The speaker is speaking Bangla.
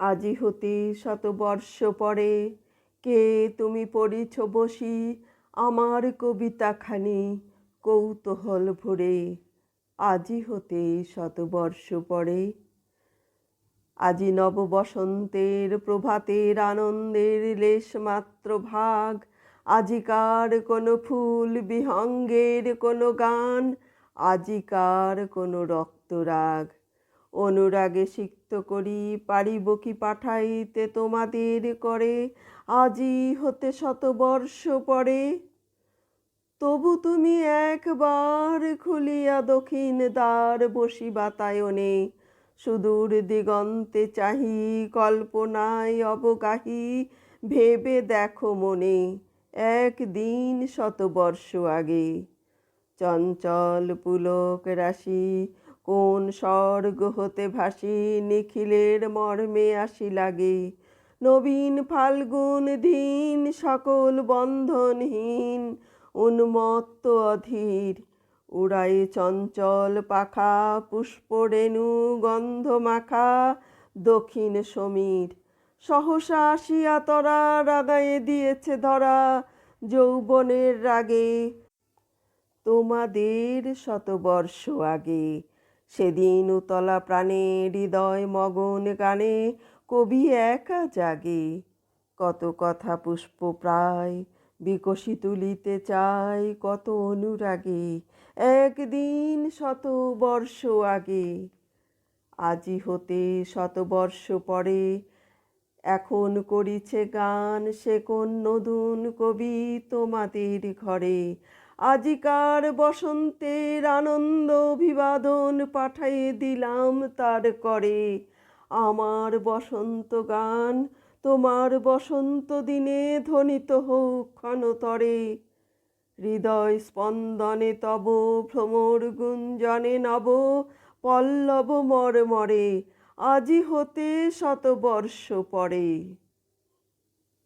আজি হতে শতবর্ষ পরে, কে তুমি পড়িছ বসি আমার কবিতাখানি কৌতূহল ভরে আজি হতে শতবর্ষ পরে। আজি নববসন্তের প্রভাতের আনন্দের লেশমাত্র ভাগ, আজিকার কোনো ফুল বিহঙ্গের কোনো গান, আজিকার কোনো রক্তরাগ। অনুরাগে সিক্ত করি, পারিব কি পাঠাইতে তোমাদের করে? আজি হতে শতবর্ষ পরে। তবু তুমি একবার খুলিয়া দক্ষিণ দ্বার বসি বাতায়নে সুদূর দিগন্তে চাহি, কল্পনায় অবগাহী, ভেবে দেখো মনে, একদিন শতবর্ষ আগে। চঞ্চল পুলক রাশি কোন স্বর্গ হতে ভাসি নিখিলের মর্মে আসি লাগে নবীন ফাল্গুন দিন সকল বন্ধনহীন, উন্মত্ত অধীর। উড়াই চঞ্চল পাখা পুষ্পরেণু গন্ধ মাখা দক্ষিণ সমীর। সহসা আসিয়া তরা রাগায়ে দিয়েছে ধরা যৌবনের রাগে। তোমাদের শতবর্ষ আগে সেদিন উতলা প্রাণে হৃদয় মগন গানে কবি একা জাগে। কত কথা পুষ্প প্রায় বিকশি তুলিতে চাই কত অনুরাগে। একদিন শত বর্ষ আগে, আজি হতে শতবর্ষ পরে, এখন করিছে গান সে কোন নতুন কবি তোমাদের ঘরে। আজিকার বসন্তের আনন্দ অভিবাদন পাঠাইয়ে দিলাম তার করে। আমার বসন্ত গান তোমার বসন্ত দিনে ধ্বনিত হোক ক্ষণতরে। হৃদয় স্পন্দনে তব ভ্রমর গুঞ্জনে নব পল্লব মরমরে। আজি হতে শতবর্ষ পরে।